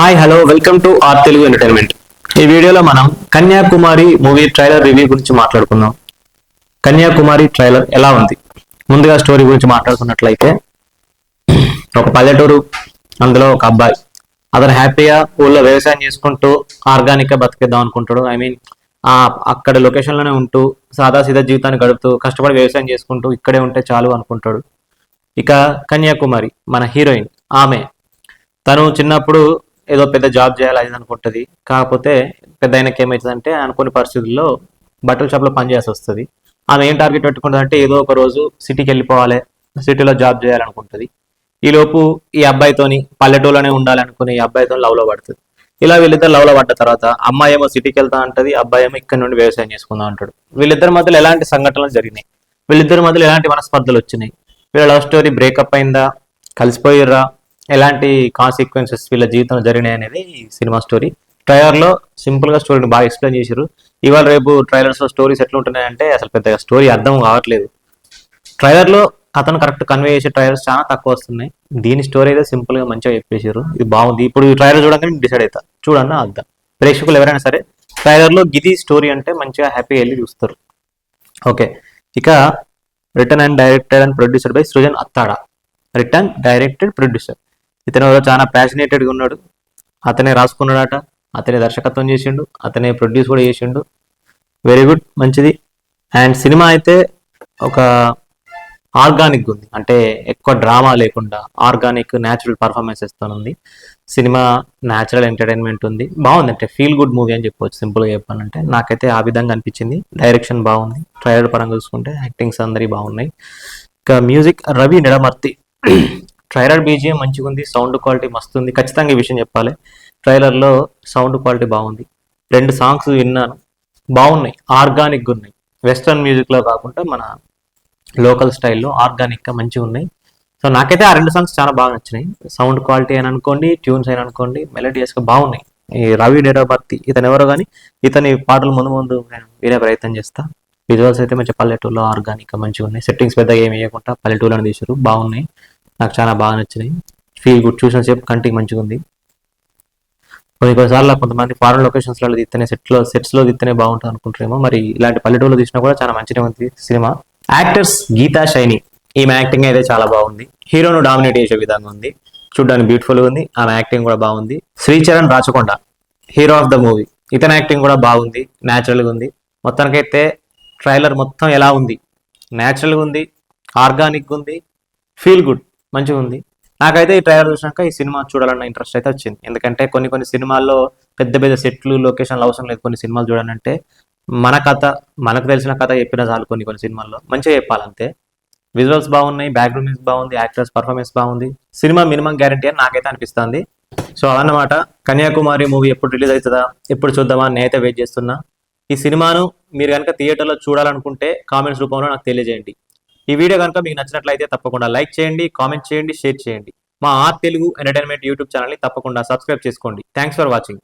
Hi hello welcome to R Telugu entertainment ఈ వీడియోలో మనం కన్యాకుమారి మూవీ ట్రైలర్ రివ్యూ గురించి మాట్లాడుకుందాం. కన్యాకుమారి ట్రైలర్ ఎలా ఉంది? ముందుగా స్టోరీ గురించి మాట్లాడుకున్నట్లయితే ఒక పల్లెటూరు అందులో ఒక అబ్బాయి. అతను హ్యాపీగా ఊళ్ళో వ్యవసాయం చేసుకుంటూ ఆర్గానిక్గా బతికేద్దాం అనుకుంటాడు. ఐ మీన్ ఆ అక్కడ లొకేషన్లోనే ఉంటూ సాదా సీదా జీవితాన్ని గడుపుతూ కష్టపడి వ్యవసాయం చేసుకుంటూ ఇక్కడే ఉంటే చాలు అనుకుంటాడు. ఇక కన్యాకుమారి మన హీరోయిన్ ఆమె. తను చిన్నప్పుడు ఏదో పెద్ద జాబ్ చేయాలి అది ఇది అనుకుంటది. కాకపోతే పెద్ద ఆయనకి ఏమవుతుందంటే అనుకోని పరిస్థితుల్లో బట్టల షాప్లో పనిచేయాల్సి వస్తుంది. ఆమె ఏం టార్గెట్ పెట్టుకుంటుందంటే ఏదో ఒక రోజు సిటీకి వెళ్ళిపోవాలి సిటీలో జాబ్ చేయాలనుకుంటది ఈ లోపు ఈ అబ్బాయితోని పల్లెటూరులోనే ఉండాలనుకుని ఈ అబ్బాయితో లవ్లో పడుతుంది. ఇలా వీళ్ళిద్దరు లవ్లో పడ్డ తర్వాత అమ్మాయి ఏమో సిటీకి వెళ్తా అంటది అబ్బాయి ఏమో ఇక్కడ నుండి వ్యవసాయం చేసుకుందాం అంటాడు. వీళ్ళిద్దరి మధ్యలో ఎలాంటి సంఘటనలు జరిగినాయి? వీళ్ళిద్దరి మధ్యలో ఎలాంటి మనస్పర్ధలు వచ్చినాయి? వీళ్ళ లవ్ స్టోరీ బ్రేకప్ అయిందా? కలిసిపోయిర్రా? ఎలాంటి కాన్సిక్వెన్సెస్ వీళ్ళ జీవితంలో జరిగినాయి అనేది సినిమా స్టోరీ ట్రైలర్లో స్టోరీని బాగా ఎక్స్ప్లెయిన్ చేశారు. ఇవాళ రేపు ట్రైలర్స్లో స్టోరీస్ ఎట్లా ఉంటున్నాయంటే అసలు పెద్దగా స్టోరీ అర్థం కావట్లేదు. ట్రైలర్లో అతను కరెక్ట్ కన్వే చేసే ట్రైలర్స్ చాలా తక్కువ వస్తున్నాయి. దీని స్టోరీ అయితే సింపుల్గా మంచిగా చెప్పేశారు. ఇది బాగుంది. ఇప్పుడు ఈ ట్రైలర్ చూడగానే డిసైడ్ అవుతా చూడన్నా అర్థం ప్రేక్షకులు ఎవరైనా సరే ట్రైలర్లో గిది స్టోరీ అంటే మంచిగా హ్యాపీగా వెళ్ళి చూస్తారు. ఓకే. ఇక written and directed and producer by Srujan Attada. Written directed producer ఇతను చాలా ప్యాషనేటెడ్గా ఉన్నాడు. అతనే రాసుకున్నాడట. అతనే దర్శకత్వం చేసిండు. అతనే ప్రొడ్యూస్ కూడా చేసిండు. వెరీ గుడ్ మంచిది. అండ్ సినిమా అయితే ఒక ఆర్గానిక్ ఉంది. అంటే ఎక్కువ డ్రామా లేకుండా ఆర్గానిక్ న్యాచురల్ పర్ఫార్మెన్సెస్తో ఉంది. సినిమా న్యాచురల్ ఎంటర్టైన్మెంట్ ఉంది. బాగుంది అంటే ఫీల్ గుడ్ మూవీ అని చెప్పొచ్చు సింపుల్గా చెప్పాలంటే. నాకైతే ఆ విధంగా అనిపించింది. డైరెక్షన్ బాగుంది. ట్రైలర్ పరంగా చూసుకుంటే యాక్టింగ్స్ అందరి బాగున్నాయి. ఇంకా music Ravi Nidamarthi trailer BGM మంచిగా ఉంది సౌండ్ క్వాలిటీ మస్తు ఉంది ఖచ్చితంగా ఈ విషయం చెప్పాలి. ట్రైలర్లో సౌండ్ క్వాలిటీ బాగుంది. రెండు సాంగ్స్ విన్నాను. బాగున్నాయి. ఆర్గానిక్గా ఉన్నాయి వెస్ట్రన్ మ్యూజిక్లో కాకుండా మన లోకల్ స్టైల్లో ఆర్గానిక్గా మంచిగా ఉన్నాయి సో నాకైతే ఆ రెండు సాంగ్స్ చాలా బాగా నచ్చినాయి. సౌండ్ క్వాలిటీ అని అనుకోండి ట్యూన్స్ అయినా అనుకోండి మెలోడియస్గా బాగున్నాయి. ఈ రవి డేరాబర్తి ఇతను ఎవరో కానీ ఇతని పాటలు ముందు ముందు నేను వినే ప్రయత్నం చేస్తా. విజువల్స్ అయితే మంచి పల్లెటూరులో ఆర్గానిక్గా మంచిగా ఉన్నాయి సెట్టింగ్స్ పెద్దగా ఏమి వేయకుండా పల్లెటూరులో తీసారు బాగున్నాయి. నాకు చాలా బాగా నచ్చినాయి. ఫీల్ గుడ్ చూసిన సేపు కంటికి మంచిగా ఉంది. కొన్ని కొన్నిసార్లు కొంతమంది ఫారెన్ లొకేషన్స్లో తీస్తేనే సెట్లో సెట్స్లో తీస్తేనే బాగుంటుంది అనుకుంటారేమో. మరి ఇలాంటి పల్లెటూరులో తీసినా కూడా చాలా మంచిగా ఉంది సినిమా. యాక్టర్స్ గీతా షైని ఈమె యాక్టింగ్ అయితే చాలా బాగుంది. హీరోను డామినేట్ చేసే విధంగా ఉంది. చూడడానికి బ్యూటిఫుల్గా ఉంది. ఆమె యాక్టింగ్ కూడా బాగుంది. Sricharan Rachakonda hero of the movie ఇతని యాక్టింగ్ కూడా బాగుంది. న్యాచురల్గా ఉంది. మొత్తానికైతే ట్రైలర్ మొత్తం ఎలా ఉంది? న్యాచురల్గా ఉంది. ఆర్గానిక్ ఉంది. ఫీల్ గుడ్ మంచిగా ఉంది. నాకైతే ఈ ట్రైలర్ చూసినాక ఈ సినిమా చూడాలన్న ఇంట్రెస్ట్ అయితే వచ్చింది. ఎందుకంటే కొన్ని కొన్ని సినిమాల్లో పెద్ద పెద్ద సెట్లు లొకేషన్లు అవసరం లేదు కొన్ని సినిమాలు చూడాలంటే. మన కథ మనకు తెలిసిన కథ చెప్పిన చాలు కొన్ని కొన్ని సినిమాల్లో. మంచిగా చెప్పాలంతే. విజువల్స్ బాగున్నాయి బ్యాక్గ్రౌండ్ మ్యూజిక్ బాగుంది యాక్టర్స్ పర్ఫార్మెన్స్ బాగుంది. సినిమా మినిమం గ్యారంటీ అని నాకైతే అనిపిస్తుంది. సో అదన్నమాట. కన్యాకుమారి మూవీ ఎప్పుడు రిలీజ్ అవుతుందా ఎప్పుడు చూద్దామా అని నేనైతే వెయిట్ చేస్తున్నా. ఈ సినిమాను మీరు కనుక థియేటర్లో చూడాలనుకుంటే కామెంట్స్ రూపంలో నాకు తెలియజేయండి. ఈ వీడియో కనుక మీకు నచ్చినట్లయితే తప్పకుండా లైక్ చేయండి కామెంట్ చేయండి షేర్ చేయండి. మా ఆర్ తెలుగు ఎంటర్టైన్మెంట్ యూట్యూబ్ ఛానల్ని తప్పకుండా సబ్స్క్రైబ్ చేసుకోండి. Thanks for watching